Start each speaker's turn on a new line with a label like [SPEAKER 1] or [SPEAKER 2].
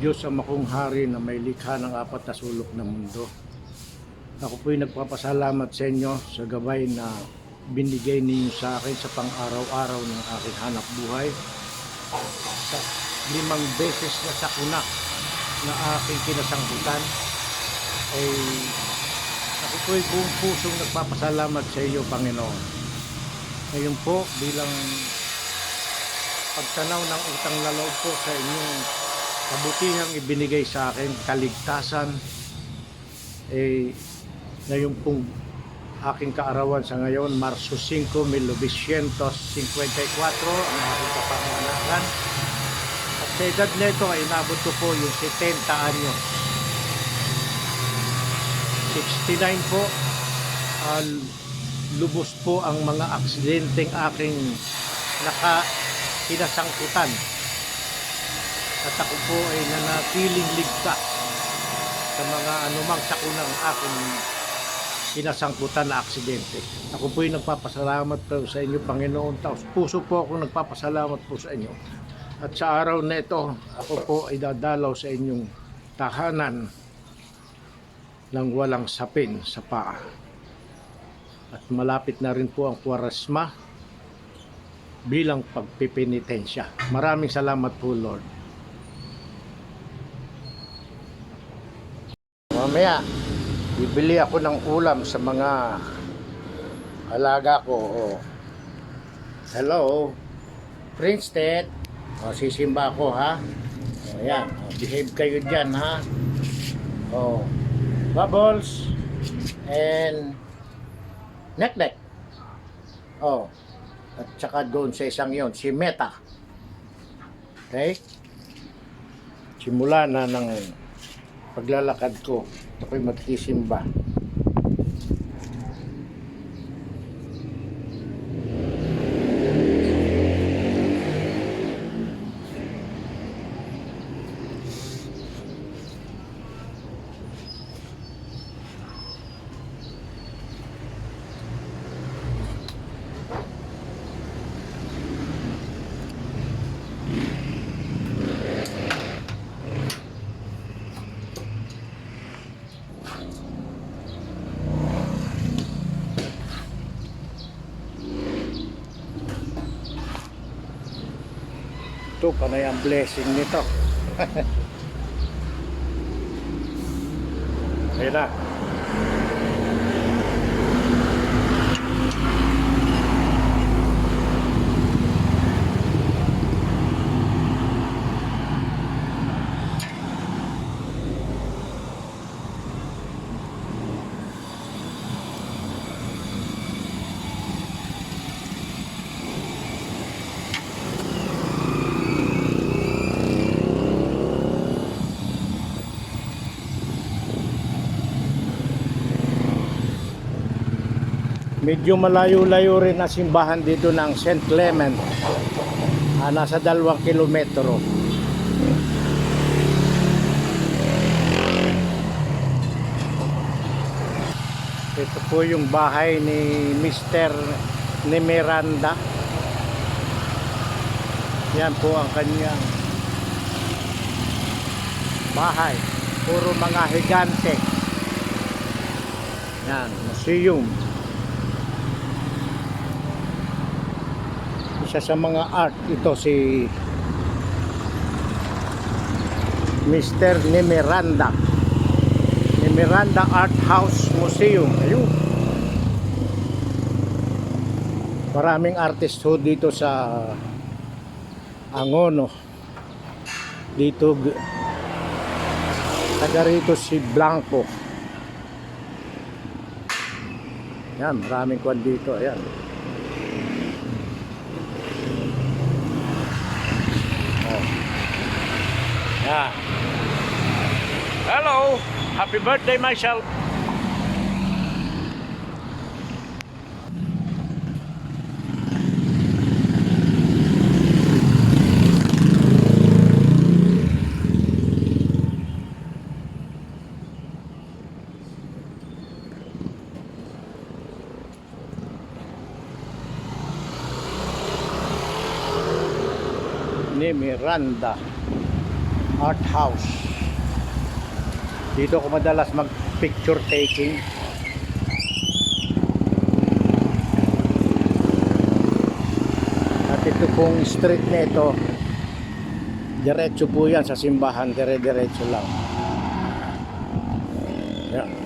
[SPEAKER 1] Diyos ang makong hari na may likha ng apat na sulok ng mundo. Ako po'y nagpapasalamat sa inyo sa gabay na binigay ninyo sa akin sa pang-araw-araw ng aking hanap buhay. Sa limang beses na sakuna na aking kinasangkutan ay ako po'y buong pusong nagpapasalamat sa iyo, Panginoon. Ngayon po, bilang pagtanaw ng utang na loob po sa inyong kabutihang ibinigay sa akin, kaligtasan, eh, ngayon pong aking kaarawan sa ngayon, Marso 5, 1954, ang aking kapanganakan. At sa edad nito ay inabot ko po yung 70 anyos. 69 po, ah, lubos po ang mga aksidenteng aking naka. At ako po ay nanatiling ligtas sa mga anumang sakunang aking kinasangkutan na aksidente. Ako po ay nagpapasalamat po sa inyo, Panginoon. Taos puso po ako nagpapasalamat po sa inyo. At sa araw na ito, ako po ay dadalaw sa inyong tahanan ng walang sapin sa paa. At malapit na rin po ang Kwaresma bilang pagpipinitensya. Maraming salamat po, Lord. Mamaya, bibili ako ng ulam sa mga alaga ko. Oh. Hello, Prince Ted. O, sisimba ako, ha? O, yan. O, behave kayo dyan, ha? O, Bubbles and Neknek. Oh. At saka doon sa isang yon, si Meta. Okay? Simula na ng paglalakad ko. Ako'y magsisimba. Ito, panay ang blessing nito. Ayun na. Medyo malayo-layo rin na simbahan dito ng St. Clement. Ah, nasa dalawang kilometro. Ito po yung bahay ni Mr. ni Miranda. Yan po ang kanyang bahay. Puro mga higante. Yan, museum. Isa sa mga art. Ito si Mr. Nimiranda Nimiranda Art House Museum. Ayun. Maraming artist ho dito sa Angono. Dito taga rito si Blanco. Yan maraming kwan dito. Ayan Yeah. Hello. Happy birthday, Michelle. Ni Miranda. art house. Dito ako madalas mag picture taking. At ito pong street na ito, diretso po yan sa simbahan, dire-diretso lang. Yan.